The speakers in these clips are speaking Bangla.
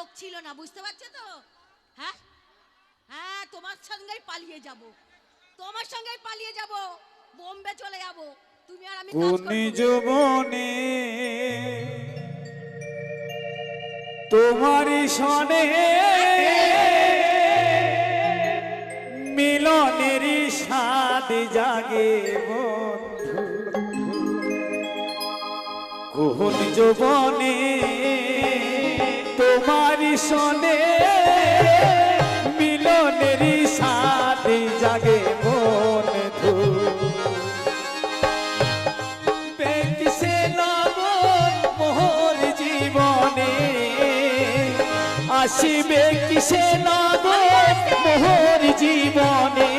চোখ ছিল না, বুঝতে পারছ তো? হ্যাঁ? হ্যাঁ তোমার সঙ্গেই পালিয়ে যাব। তোমার সঙ্গেই পালিয়ে যাব। বোম্বে চলে যাব। তুমি আর আমি। যুবনে, তোমারই সনে, মিলনেরই স্বাদ জাগে বন্ধু। কোন যুবনে তোমারই সনে মিলনেরই স্বাদ জাগে জীবনে। আসিবে কিসে লগন মোহর জীবনে?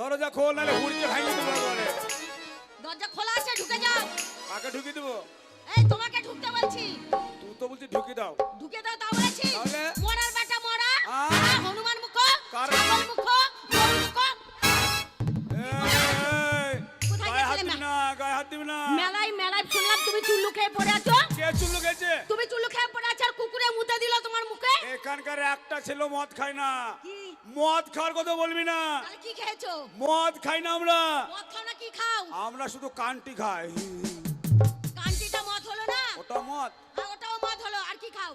দরজা খোল নালে হুড়কে ভাঙি দেবো করে দরজা খোলা আছে ঢুকে যাও। কাকে ঢুকি দেবো? এই তোমাকে ঢুকতে বলছি। তুই তো বলছিস ঢুকি দাও। ঢুকে দাও তাও বলেছি? মরার বেটা মরা। হনুমান মুখ। ছাগল মুখ। মেলায় মেলায় শুনলাম তুমি চুল্লু খেয়ে পড়ে আছো। কে চুল্লু গেছে তুমি চুল্লু খেয়ে পড়ে আছো আর কুকুরে মুতে দিল তোমার মুখে? এখানকার একটা ছেলে মদ খায় না। কি? মদ খাওয়ার কথা বলবি না। তাহলে কি খেয়েছো? মদ খাই না আমরা। মদ খাও না কি খাও? আমরা শুধু কান্টি খাই। কান্টিটা মদ হলো না? ওটা মদ। আর ওটাও মদ হলো। আর কি খাও?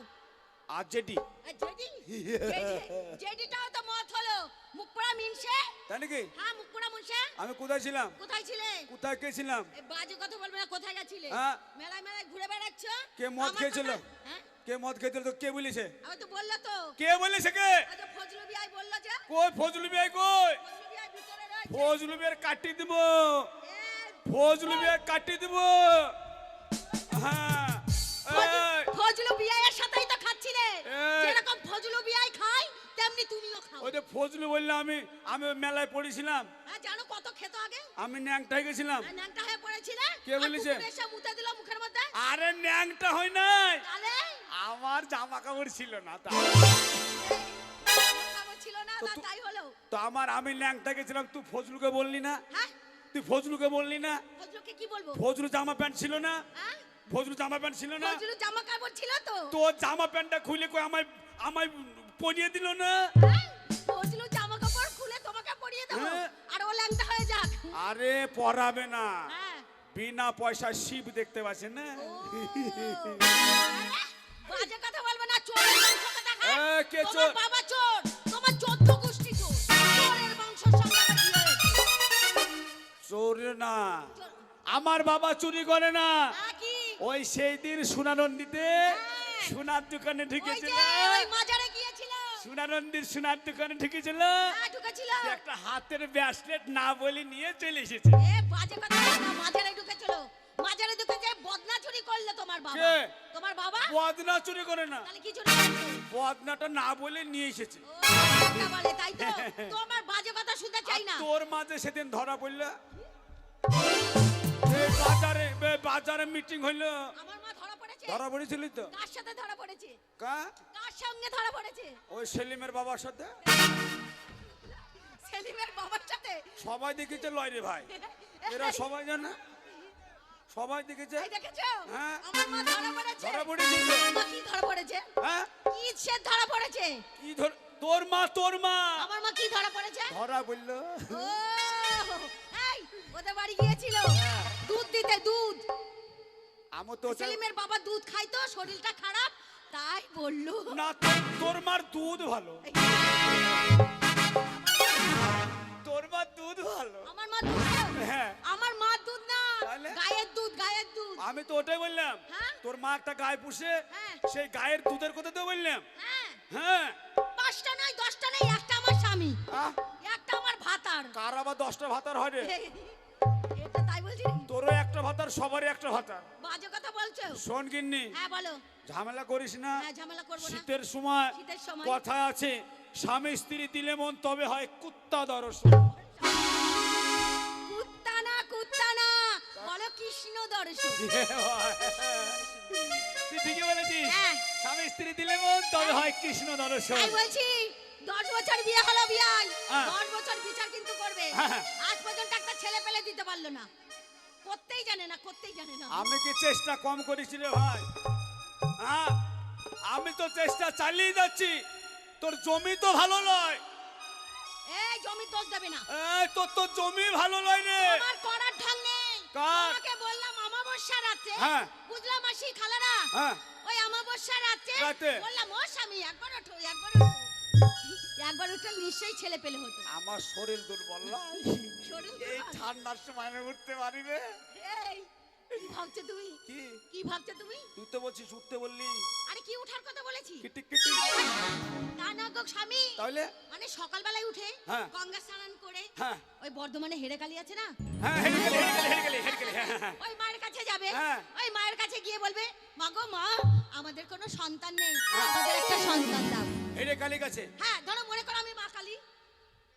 আর জেডি। জেডি- জেডিটাও তো মদ হলো। মুখ পোড়া মিনসে? তাই নাকি? হ্যাঁ মুখ পোড়া মুনসে। আমি কোথায় ছিলাম? কোথায় ছিলে? কোথায় গেছিলাম এ, বাজে কথা বলবে না কোথায় গেছিলে? হ্যাঁ। মেলায় মেলায় ঘুরে বেড়াচ্ছ? কে মদ খেয়েছিল? হ্যাঁ? কে মদ খেতে তো কে বলেছে? আমি তো বলল তো। কে বলেছে কে? ফজলু বিয়াই বলল যে। কই ফজলু বিয়াই কই? ফজলু ফজলু কাটি দিব। ফজলু বিয়ার কাটি দিব। হ্যাঁ। ফজলু এই, এর সাথেই তো খাচ্ছিলে। যেরকম তেমনি তুমিও খাও। ওই যে ফজলু বললে আমি আমি মেলায় পড়েছিলাম। হ্যাঁ জানো কত খেত আগে? আমি ন্যাংটাই গেছিলাম। ন্যাংটা হয়ে পড়েছিলে? কে বলেছে? এসে মুতে দিল মুখের মধ্যে? আরে ন্যাংটা হয় নাই। তাহলে? আমার জামা কাপড় ছিল না তা। ছিল না তো তাই হলো। তো আমার আমি ল্যাংটা গেছিলাম তুই ফজলুকে বললি না? হ্যাঁ? তুই ফজলুকে বললি না? ফজলুকে কি বলব? ফজলু জামা প্যান্ট ছিল না? হ্যাঁ? ফজলু জামা প্যান্ট ছিল না? ফজলু জামা কাপড় ছিল তো? তোর জামা প্যান্টটা খুলে কই আমায় আমায় পরিয়ে দিল না? হ্যাঁ? ফজলু জামা কাপড় খুলে তোমাকে পরিয়ে দেবো। হ্যাঁ। আর ও ল্যাংটা হয়ে যাক। আরে পরাবে না। হ্যাঁ। বিনা পয়সা শিব দেখতে পাচ্ছেন না? বাজে কথা বলবে। এ, কে চোর? বাবা চোর তোমার চোদ্দ গোষ্ঠী চোর। চোরের বংশের সঙ্গে আমার চোর না। আমার বাবা চুরি করে না। ওই সেই দিন সোনানন্দিতে সোনার দোকানে ঢুকেছিল সোনানন্দির সোনার দোকানে ঢুকেছিল। হ্যাঁ ঢুকেছিল। একটা হাতের ব্যাসলেট না বলে নিয়ে চলে এসেছে। এ বাজে কথা বলবে ঢুকেছিল। মাজারে ঢুকেছে বদনা চুরি করলে তোমার বাবা। তোমার বাবা? বদনা চুরি করে না। তাহলে কি চুরি বদনাটা না বলে নিয়ে এসেছে। বলে, তাই তো? তোমার বাজে কথা শুনতে চাই না। তোর মাঝে সেদিন ধরা পড়ল? বাজারে বাজারে মিটিং হইল। আমার মা ধরা পড়েছে? ধরা পড়েছিলি তো? কার সাথে ধরা পড়েছে? কা? সঙ্গে ধরা পড়েছে। ওই সেলিমের বাবার সাথে? সেলিমের বাবার সাথে? সবাই দেখেছে লয় রে ভাই। এরা সবাই জানে? সবাই দেখেছে? হ্যাঁ। আমার মা ধরা পড়েছে। ধরা কি ধরা পড়েছে? হ্যাঁ। কি সে ধরা পড়েছে? কি ধর তোর মা তোর মা। আমার মা কি ধরা পড়েছে? ধরা বলল এই ওদের বাড়ি গিয়েছিল। দুধ দিতে দুধ। আমি তো সেলিমের বাবা দুধ খাই তো শরীরটা খারাপ। তাই বলল। না তোর মার দুধ ভালো। তোর মার দুধ ভালো। আমার মা দুধ হ্যাঁ। আমার মা দুধ না গায়ের দুধ গায়ের দুধ। আমি তো ওটাই বললাম। হ্যাঁ? তোর মা একটা গায়ে পুষে হ্যাঁ। সেই গায়ের দুধের কথা তো বললাম। হ্যাঁ। হ্যাঁ। পাঁচটা নয় দশটা নেই একটা আমার স্বামী। একটা আমার ভাতার। কার আবার দশটা ভাতার হয় রে? এটা তাই তোরও একটা ভাতার সবারই একটা ভাতার। বাজে কথা বলছো? শোন গিন্নি। হ্যাঁ বলো। ঝামেলা করিস না। শীতের সময়। কথা আছে স্বামী স্ত্রী দিলে মন তবে হয় কুত্তা দরস। কুত্তা না কুত্তা না বলো কৃষ্ণ দর্শন তুই ঠিকই বলেছিস। হ্যাঁ। স্বামী স্ত্রী দিলে মন তবে হয় কৃষ্ণ দর্শন বলছি দশ বছর বিয়ে হলো বিয়াই। হ্যাঁ। দশ বছর বিচার কিন্তু করবে। হ্যাঁ। আজ পর্যন্ত একটা ছেলে পেলে দিতে পারল না। করতেই জানে না করতেই জানে না। আমি কি চেষ্টা কম করেছি রে ভাই? হ্যাঁ আমি তো চেষ্টা চালিয়ে যাচ্ছি। তোর জমি তো ভালো নয়। এই জমি দোষ দেবে না। এই তোর তো জমি ভালো নয় রে। আমার করার ঢং নেই। কার? তোমাকে বললাম অমাবস্যা রাতে। হ্যাঁ। বুঝলাম মাসি খালারা? হ্যাঁ। ওই অমাবস্যা রাতে রাতে? বললাম ও স্বামী একবার ওঠো একবার ওঠো একবার উঠলে নিশ্চয়ই ছেলে পেলে হতো। আমার শরীর দুর্বল। শরীর এই ঠান্ডার সময় উঠতে পারি রে। এই কি ভাবছ তুমি? কি? কি ভাবছ তুমি? তুই তো বলছিস উঠতে বললি। আরে কি উঠার কথা বলেছি? কিটি কিটি তা না গো স্বামী। তাহলে? মানে সকালবেলায় উঠে হ্যাঁ। গঙ্গা স্নান করে হ্যাঁ। ওই বর্ধমানে আছে না? হ্যাঁ হেরে গেলি হেরে গেলি হেরে গেলি হ্যাঁ, হ্যাঁ, হ্যাঁ। ওই মায়ের কাছে যাবে। হ্যাঁ। ওই মায়ের কাছে গিয়ে বলবে মা গো মা আমাদের কোনো সন্তান নেই। আমাদের একটা সন্তান দাও। হেরে কালি কাছে? হ্যাঁ ধরো মনে করো আমি মা কালী।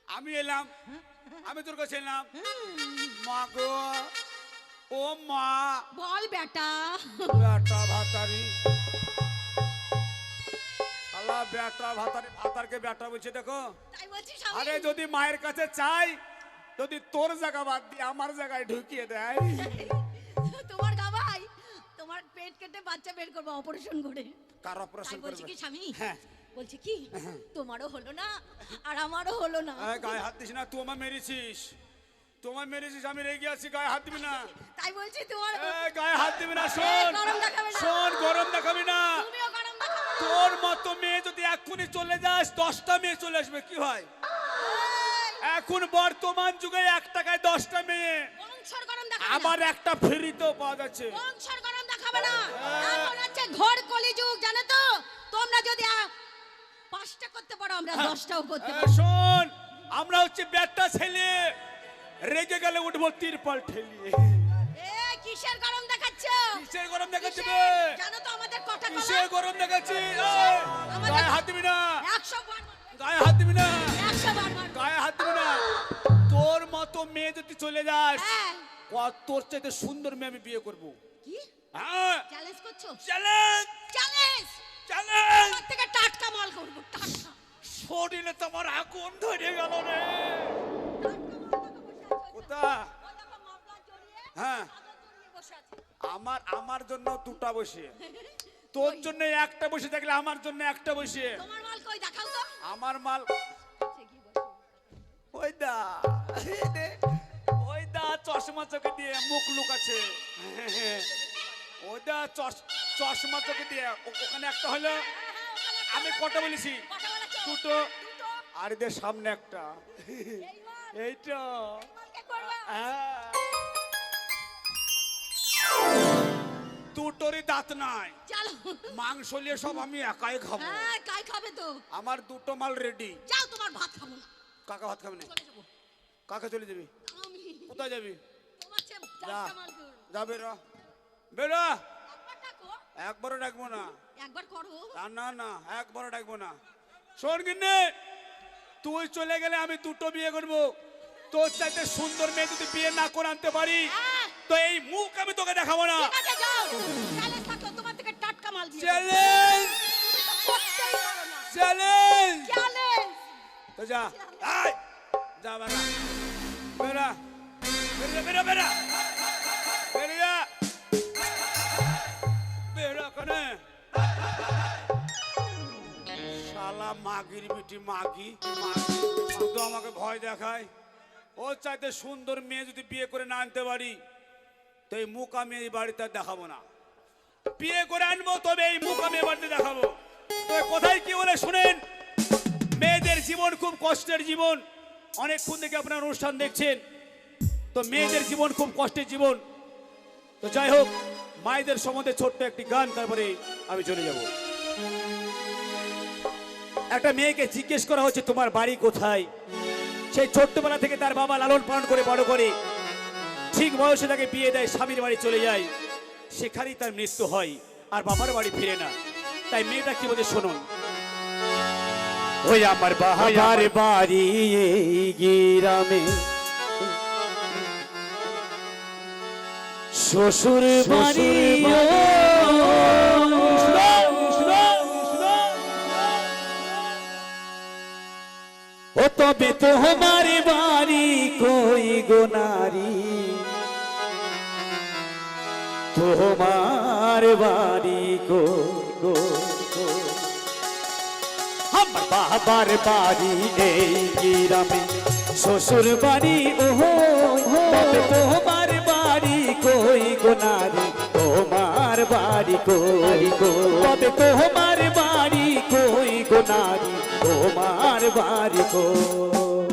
আমি এলাম। আমি তোর কাছে এলাম। মা গো ও মা। বল বেটা। বেটা ভাতারি। আল্লাহ বেটা ভাতারি ভাতারকে বেটা বলছে দেখো। তাই বলছি আরে যদি মায়ের কাছে চাই যদি তোর জায়গা বাদ দিয়ে আমার জায়গায় ঢুকিয়ে দেয়। তোমার গাবাই তোমার পেট কেটে বাচ্চা বের করব অপারেশন করে। কার অপারেশন বলছি করবে? কি স্বামী? হ্যাঁ। বলছি কি? তোমারও হলো না আর আমারও হলো না। গায়ে হাত দিস না তুই আমার মেরেছিস। তোমার মেরেছিস আমি রেগে আছি গায়ে হাত দিবি না। তাই বলছি তোমার গায়ে হাত দিবি না শোন। গরম দেখাবে শোন গরম দেখাবি না। তোর মতো মেয়ে যদি এক্ষুনি চলে যাস দশটা মেয়ে চলে আসবে কি হয়? এখন বর্তমান যুগে এক টাকায় দশটা মেয়ে। আবার একটা ফ্রিতেও পাওয়া যাচ্ছে। বংশর গরম দেখাবে না। হচ্ছে ঘোর কলিযুগ জানো তো? তোমরা যদি পাঁচটা করতে পারো আমরা দশটাও করতে এ, পারব। শোন আমরা হচ্ছে ব্যাটটা ছেলে। রেগে গেলে উঠবো তিরপাল ঠেলিয়ে। এ কিসের গরম দেখাচ্ছ? কিসের গরম দেখাচ্ছি বে? জানো তো আমাদের কটা কিসের গরম দেখাচ্ছি? এই, আমাদের- গায়ে হাত দিবি না। একশো বার। মারবো। গায়ে হাত দিবি না। একশো বার মারবো। গায়ে হাত দিবি না। তোর মতো মেয়ে যদি চলে যাস হ্যাঁ। তোর চাইতে সুন্দর মেয়ে আমি বিয়ে করব। কি? হ্যাঁ। চ্যালেঞ্জ করছ? চ্যালেঞ্জ চ্যালেঞ্জ চ্যালেঞ্জ আমার থেকে টাটকা মাল করব টাটকা। শরীরে তোমার আগুন ধরে গেল রে। হ্যাঁ। আমার আমার জন্য দুটা বসে তোর জন্য একটা বসে থাকলে আমার জন্য একটা বসে আমার মাল ওই দা। ওই দা চশমা চোখে দিয়ে মুখ লুকাচ্ছে। ওই দা চশ- চশমা চোখে দিয়ে ওখানে একটা হলো। আমি কটা বলেছি? দুটো। আর এদের সামনে একটা। এইটা। দুটোরই দাঁত নাই। চলো। মাংস নিয়ে সব আমি একাই খাব। হ্যাঁ কাই খাবে তো? আমার দুটো মাল রেডি যাও তোমার ভাত খাব না। কাকা ভাত খাবে না? চলে যাব। কাকে চলে যাবি? আমি। কোথায় যাবি? তোমার চেয়ে যা। টাটকা মাল করব যা বেরো। বেরো। একবার একবারও ডাকবো না। একবার করো। না, না একবারও ডাকবো না। শোন তুই চলে গেলে আমি দুটো বিয়ে করব। তোর চাইতে সুন্দর মেয়ে যদি বিয়ে না করে আনতে পারি হ্যাঁ। তো এই মুখ আমি তোকে দেখাবো না। চ্যালেঞ্জ চ্যালেঞ্জ তো যা। আয় যা কানে শালা মাগির বিটি মাগি মাগি। শুধু আমাকে ভয় দেখায়। ও চাইতে সুন্দর মেয়ে যদি বিয়ে করে না আনতে পারি, তো এই মুখ আমি এই বাড়িতে দেখাবো না। বিয়ে করে আনব, তবে এই মুখ আমি এবার দেখাবো। তবে কোথায় কি বলে শুনেন? মেয়েদের জীবন খুব কষ্টের জীবন। অনেকক্ষণ থেকে আপনার অনুষ্ঠান দেখছেন। তো মেয়েদের জীবন খুব কষ্টের জীবন। তো যাই হোক, মায়েদের সম্বন্ধে ছোট্ট একটি গান, তারপরে আমি চলে যাব। একটা মেয়েকে জিজ্ঞেস করা হচ্ছে, তোমার বাড়ি কোথায়? সেই ছোট্টবেলা থেকে তার বাবা লালন পালন করে বড় করে। ঠিক বয়সে তাকে বিয়ে দেয় স্বামীর বাড়ি চলে যায়। সেখানেই তার মৃত্যু হয় আর বাবার বাড়ি ফিরে না। তাই মেয়েটা কি বলে শুনুন ওই আমার বাবার বাড়ি গ্রামে। শ্বশুর বাড়ি তবে তোমার বাড়ি কই গো নারী? তোমার বাড়ি গো? গো বাবার বাড়ি এই গ্রামে, শ্বশুর বাড়ি ওহো, তবে তোমার বাড়ি কই গো নারী? তোমার বাড়ি কই গো? তবে তোমার বাড়ি কই গো নারী? তোমার বাড়ি কই?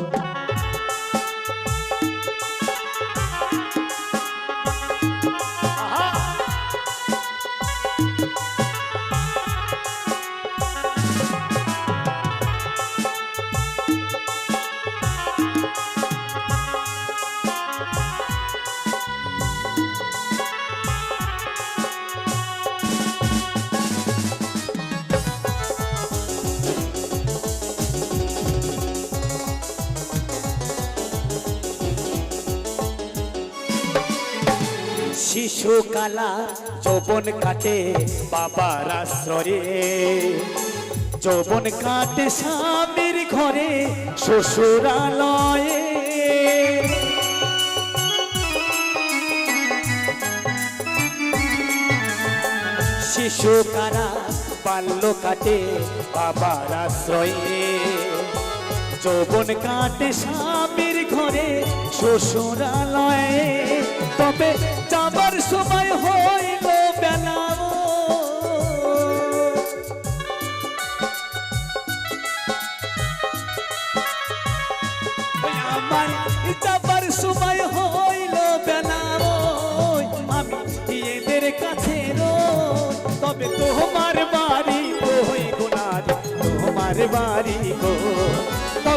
শিশুকালা যৌবন কাটে বাবার আশ্রয়ে। যৌবন কাটে স্বামীর ঘরে শ্বশুরালয়ে। শিশুকারা বাল্য কাটে বাবার আশ্রয়ে। যৌবন কাটে স্বামীর ঘরে শ্বশুরালয়ে। তবে যাবার সময় হইল বেলা আমার যাবার সময় হইল বেলা আমি এদের কাছে তবে তোমার বাড়ি কই গোনারি তোমার বাড়ি গো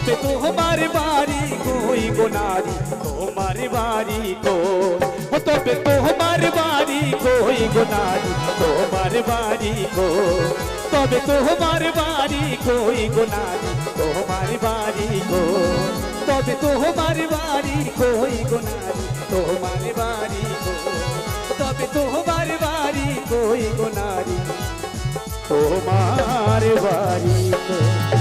তবে তোমার বাড়ি কই গোনারি তোমার বাড়ি গো তবে তোমার বাড়ি কই গোনারি তোমার বাড়ি গো তবে তোমার বাড়ি কই গোনারি তোমার বাড়ি গো তবে তোমার বাড়ি কই গোনারি তোমার বাড়ি গো তবে তোমার বাড়ি কই গোনারি তোমার বাড়ি কই